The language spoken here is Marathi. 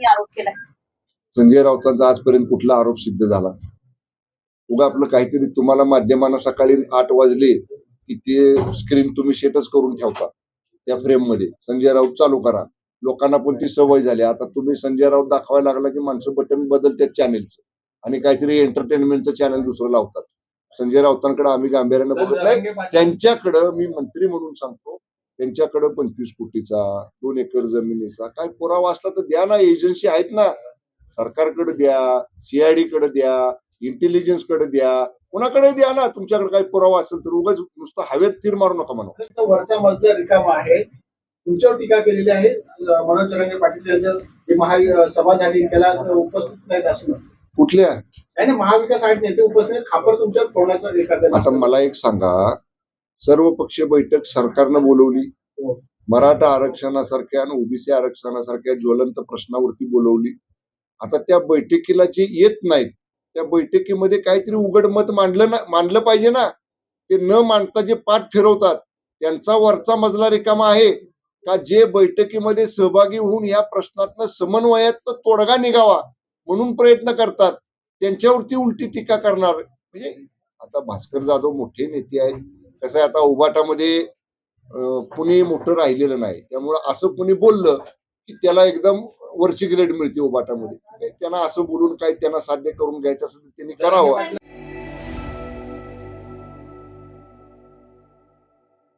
राऊतांनी आरोप केलाय. संजय राऊतांचा आजपर्यंत कुठला आरोप सिद्ध झाला? उगा आपलं काहीतरी तुम्हाला माध्यमांना सकाळी आठ वाजले की ते स्क्रीन तुम्ही सेटच करून ठेवता त्या फ्रेममध्ये. संजय राऊत चालू करा. लोकांना पण ती सवय झाली. आता तुम्ही संजय राऊत दाखवायला लागला की माणसं बटन बदलतात चॅनेलचं आणि काहीतरी एंटरटेनमेंटचं चॅनल दुसरं लावतात. संजय राऊतांकडे आम्ही गांभीर्यानं बघत नाही. त्यांच्याकडं मी मंत्री म्हणून सांगतो त्यांच्याकडं पंचवीस कोटीचा दोन एकर जमिनीचा काय पुरावा असला तर द्या ना एजन्सी आहेत ना. सरकारकडे द्या सीआयडी कडे द्या इंटेलिजन्सकडे द्या. कोणाकडे द्या ना तुमच्याकडे काही पुरावा असेल तर उगाच नुसतं हवेत तीर मारू नका म्हणून. फक्त वरचा मजला रिकामा आहे तुमच्यावर टीका केलेली आहे मनोज जरांगे पाटील यांच्या जे महा सभा झाली त्याला उपस्थित नाहीत असं. कुठल्या? महाविकास आघाडी नेते उपस्थित खापर फोडण्याचा एखादा आता मला एक सांगा सर्व पक्ष बैठक सरकारनं बोलवली. हो. मराठा आरक्षणासारख्या आणि ओबीसी आरक्षणासारख्या ज्वलंत प्रश्नावरती बोलवली. आता त्या बैठकीला जे येत नाहीत त्या बैठकीमध्ये काहीतरी उघड मत मांडलं ना मांडलं पाहिजे ना. ते न मांडता जे पाठ फिरवतात त्यांचा वरचा मजला रिकामा आहे. का जे बैठकीमध्ये सहभागी होऊन या प्रश्नातनं समन्वयात तोडगा निघावा म्हणून प्रयत्न करतात त्यांच्यावरती उलटी टीका करणार. म्हणजे आता भास्कर जाधव मोठे नेते आहेत. कसं आहे आता उभाटामध्ये कुणी मोठं राहिलेलं नाही. त्यामुळं असं कुणी बोललं की त्याला एकदम वरची ग्रेड मिळते उभाटामध्ये. म्हणजे त्यांना असं बोलून काही त्यांना साध्य करून घ्यायचं असेल त्यांनी करावं.